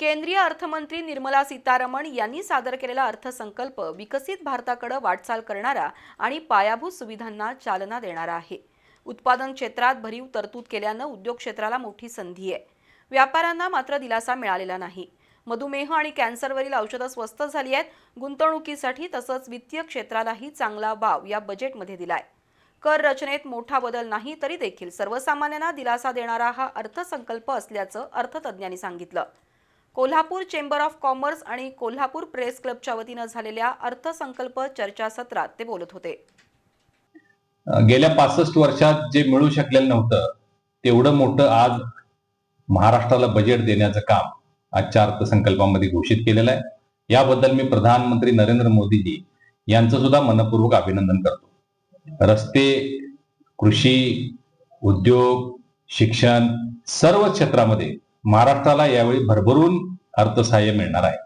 केंद्रीय अर्थमंत्री निर्मला सीतारमण यांनी सादर केलेला अर्थसंकल्प विकसित भारताकडे वाटचाल करणारा आणि पायाभूत सुविधांना चालना देणारा आहे. उत्पादन क्षेत्रात भरीव तरतूद केल्यानं उद्योग क्षेत्राला मोठी संधी आहे. व्यापाऱ्यांना मात्र दिलासा मिळालेला नाही. मधुमेह आणि कॅन्सरवरील औषधं स्वस्त झाली आहेत. गुंतवणुकीसाठी तसंच वित्तीय क्षेत्रालाही चांगला वाव या बजेटमध्ये दिलाय. कर रचनेत मोठा बदल नाही तरी देखील सर्वसामान्यांना दिलासा देणारा हा अर्थसंकल्प असल्याचं अर्थतज्ज्ञांनी सांगितलं. कोल्हापूर चेंबर ऑफ कॉमर्स आणि कोल्हापूर प्रेस क्लबच्या वतीनं झालेल्या अर्थसंकल्प चर्चासत्रात ते बोलत होते. गेल्या पासष्ट वर्षात जे मिळू शकलेलं नव्हतं तेवढं मोठं आज महाराष्ट्राला बजेट देण्याचं काम आजच्या अर्थसंकल्पामध्ये घोषित केलेलं आहे. याबद्दल मी प्रधानमंत्री नरेंद्र मोदीजी यांचं सुद्धा मनपूर्वक अभिनंदन करतो. रस्ते कृषी उद्योग शिक्षण सर्व क्षेत्रामध्ये महाराष्ट्राला यावेळी भरभरून अर्थसहाय्य मिळणार आहे.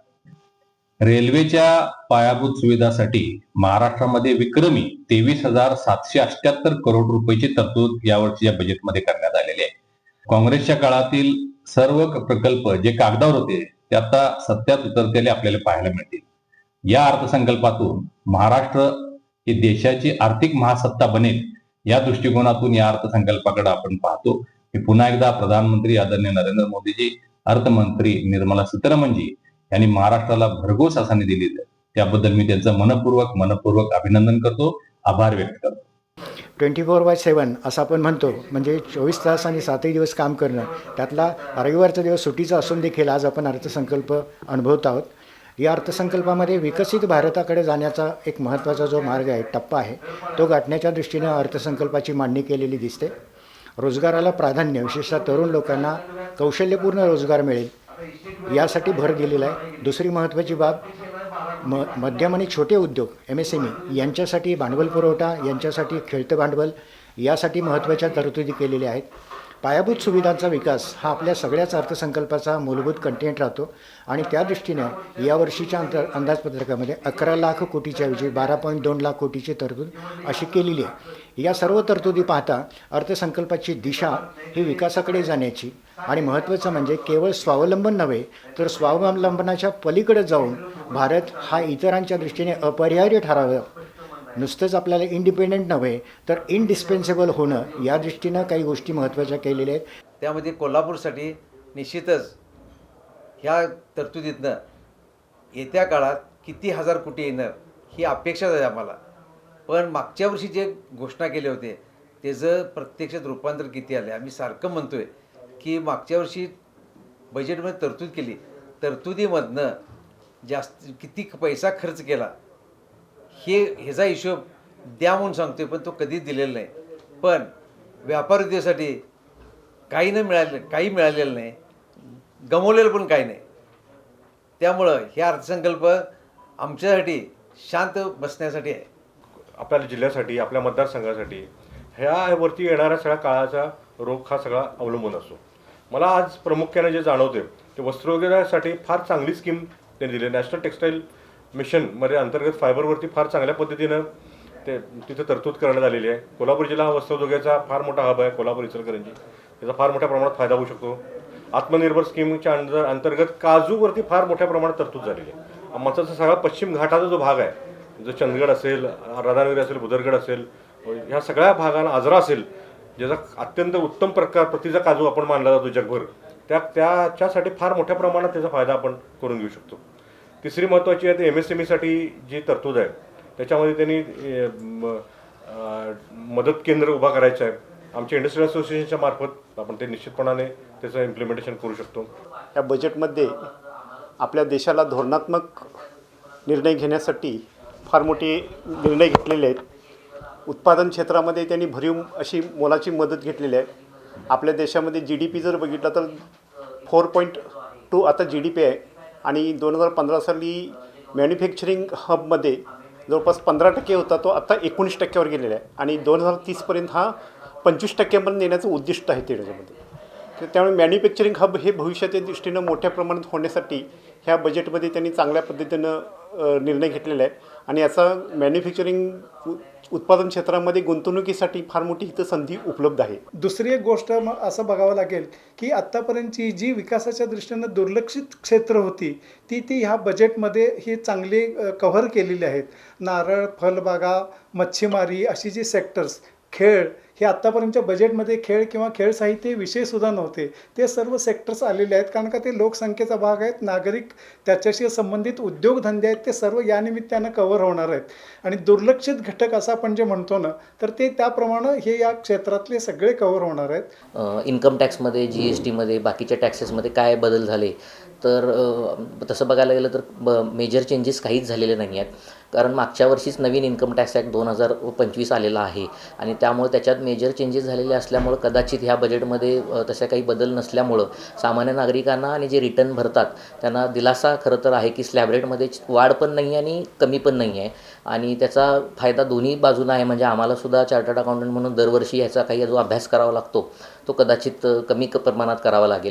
रेल्वेच्या पायाभूत सुविधासाठी महाराष्ट्रामध्ये विक्रमी तेवीस हजार सातशे अठ्याहत्तर करोड रुपयाची तरतूद यावर्षीच्या बजेटमध्ये करण्यात आलेली आहे. काँग्रेसच्या काळातील सर्व प्रकल्प जे कागदावर होते ते आता सत्यात उतरतेले आपल्याला पाहायला मिळतील. या अर्थसंकल्पातून महाराष्ट्र ही देशाची आर्थिक महासत्ता बनेल या दृष्टिकोनातून या अर्थसंकल्पाकडे आपण पाहतो. मी पुन्हा एकदा प्रधानमंत्री आदरणीय नरेंद्र मोदीजी अर्थमंत्री निर्मला सीतारामनजी यांनी महाराष्ट्राला भरघोस असा दिली. त्याबद्दल मी त्यांचं मनपूर्वक मनपूर्वक अभिनंदन करतो आभार व्यक्त करतो. ट्वेंटी फोर बाय सेवन असं आपण म्हणतो. म्हणजे चोवीस तास आणि सातही दिवस काम करणं त्यातला रविवारचा दिवस सुट्टीचा असून देखील आज आपण अर्थसंकल्प अनुभवत आहोत. या अर्थसंकल्पामध्ये विकसित भारताकडे जाण्याचा एक महत्त्वाचा जो मार्ग आहे टप्पा आहे तो गाठण्याच्या दृष्टीनं अर्थसंकल्पाची मांडणी केलेली दिसते. रोजगाराला प्राधान्य. विशेषतः तरुण लोकांना कौशल्यपूर्ण रोजगार मिळेल. यासाठी भर दिलेला आहे. दुसरी महत्त्वाची बाब म मध्यम आणि छोटे उद्योग एम एस एम ई यांच्यासाठी भांडवल पुरवठा यांच्यासाठी खेळतं भांडवल यासाठी महत्त्वाच्या तरतुदी केलेल्या आहेत. पायाभूत सुविधांचा विकास हा आपल्या सगळ्याच अर्थसंकल्पाचा मूलभूत कंटेंट राहतो आणि त्या दृष्टीने यावर्षीच्या अंत अंदाजपत्रकामध्ये अकरा लाख कोटीच्या ऐवजी बारा पॉईंट दोन लाख कोटीची तरतूद अशी केलेली आहे. या सर्व तरतुदी पाहता अर्थसंकल्पाची दिशा ही विकासाकडे जाण्याची आणि महत्त्वाचं म्हणजे केवळ स्वावलंबन नव्हे तर स्वावलंबनाच्या पलीकडे जाऊन भारत हा इतरांच्या दृष्टीने अपरिहार्य ठरावं. नुसतंच आपल्याला इंडिपेंडंट नव्हे तर इनडिस्पेन्सेबल होणं या दृष्टीनं काही गोष्टी महत्त्वाच्या केलेल्या आहेत. त्यामध्ये कोल्हापूरसाठी निश्चितच ह्या तरतुदीतनं येत्या काळात किती हजार कोटी येणार ही अपेक्षा आहे आम्हाला. पण मागच्या वर्षी जे घोषणा केले होते त्याचं प्रत्यक्षात रूपांतर किती आले आम्ही सारखं म्हणतो आहे की मागच्या वर्षी बजेटमध्ये तरतूद केली. तरतुदीमधनं जास्त किती पैसा खर्च केला हे ह्याचा हिशोब द्या म्हणून सांगतोय पण तो कधीच दिलेला नाही. पण व्यापार उद्योगासाठी काही न मिळालं काही मिळालेलं नाही. गमवलेलं पण काही नाही. त्यामुळं हे अर्थसंकल्प आमच्यासाठी शांत बसण्यासाठी आहे. आपल्या जिल्ह्यासाठी आपल्या मतदारसंघासाठी ह्यावरती येणाऱ्या सगळ्या काळाचा रोग हा सगळा अवलंबून असतो. मला आज प्रामुख्याने जे जाणवते ते वस्त्रोद्योगासाठी फार चांगली स्कीम त्यांनी दिली नॅशनल टेक्स्टाईल मिशनमध्ये अंतर्गत फायबरवरती फार चांगल्या पद्धतीनं ते तिथे तरतूद करण्यात आलेली आहे. कोल्हापूर जिल्हा हा वस्त्रोद्योगाचा फार मोठा हब आहे कोल्हापूर इचलकरंजी. त्याचा फार मोठ्या प्रमाणात फायदा होऊ शकतो. आत्मनिर्भर स्कीमच्या अंतर अंतर्गत काजूवरती फार मोठ्या प्रमाणात तरतूद झालेली आहे. आमचा सगळा पश्चिम घाटाचा जो भाग आहे जो चंदगड असेल राधानगरी असेल बुदरगड असेल ह्या सगळ्या भागांना आजरा असेल ज्याचा अत्यंत उत्तम प्रकार प्रतीचा काजू आपण मानला जातो जगभर त्या त्याच्यासाठी फार मोठ्या प्रमाणात त्याचा फायदा आपण करून घेऊ शकतो. तिसरी महत्त्वाची आहे ते एम एस एम ईसाठी जी तरतूद आहे त्याच्यामध्ये त्यांनी मदत केंद्र उभा करायचं आहे आमच्या इंडस्ट्रियल असोसिएशनच्या मार्फत आपण ते निश्चितपणाने त्याचं इम्प्लिमेंटेशन करू शकतो. या बजेटमध्ये आपल्या देशाला धोरणात्मक निर्णय घेण्यासाठी फार मोठे निर्णय घेतलेले आहेत. उत्पादन क्षेत्रामध्ये त्यांनी भरीव अशी मोलाची मदत घेतलेली आहे. आपल्या देशामध्ये जी डी पी जर बघितला तर फोर पॉईंट टू आता जी डी पी आहे. आणि दोन हजार पंधरा साली मॅन्युफॅक्चरिंग हबमध्ये जवळपास पंधरा टक्के होता तो आत्ता एकोणीस टक्क्यावर गेलेला आहे. आणि दोन हजार तीसपर्यंत हा पंचवीस टक्क्यापर्यंत नेण्याचं उद्दिष्ट आहे त्याच्यामध्ये. तर त्यामुळे मॅन्युफॅक्चरिंग हब हे भविष्याच्या दृष्टीनं मोठ्या प्रमाणात होण्यासाठी ह्या बजेटमध्ये त्यांनी चांगल्या पद्धतीनं निर्णय घेतलेला आहे. आणि याचा मॅन्युफॅक्चरिंग उत्पादन क्षेत्रामध्ये गुंतवणुकीसाठी फार मोठी इथं संधी उपलब्ध आहे. दुसरी एक गोष्ट मग असं बघावं लागेल की आत्तापर्यंतची जी विकासाच्या दृष्टीनं दुर्लक्षित क्षेत्र होती ती ती ह्या बजेटमध्ये ही चांगली कव्हर केलेली आहेत. नारळ फलबागा मच्छीमारी अशी जी सेक्टर्स खेळ हे आत्तापर्यंतच्या बजेटमध्ये खेळ किंवा खेळ साहित्य विषयसुद्धा नव्हते. ते सर्व सेक्टर्स आलेले आहेत. कारण का ते लोकसंख्येचा भाग आहेत. नागरिक त्याच्याशी संबंधित उद्योगधंदे आहेत. ते सर्व या निमित्तानं कव्हर होणार आहेत. आणि दुर्लक्षित घटक असं आपण जे म्हणतो ना तर ते त्याप्रमाणे हे या क्षेत्रातले सगळे कव्हर होणार आहेत. इन्कम टॅक्समध्ये जी एस टीमध्ये बाकीच्या टॅक्सेसमध्ये काय बदल झाले? तर तसं बघायला गेलं तर ब मेजर चेंजेस काहीच झालेले नाही आहेत. कारण मागच्या वर्षीच नवीन इन्कम टॅक्स ॲक्ट दोन हजार पंचवीस आलेला आहे. आणि त्यामुळे त्याच्यात मेजर चेंजेस झालेले असल्यामुळं कदाचित ह्या बजेटमध्ये तशा काही बदल नसल्यामुळं सामान्य नागरिकांना आणि जे रिटर्न भरतात त्यांना दिलासा खरं तर आहे की स्लॅब रेटमध्ये वाढ पण नाही आणि कमी पण नाही आहे आणि त्याचा फायदा दोन्ही बाजूनं आहे. म्हणजे आम्हालासुद्धा चार्टर्ड अकाउंटंट म्हणून दरवर्षी ह्याचा काही जो अभ्यास करावा लागतो तो कदाचित कमी क प्रमाणात करावा लागेल.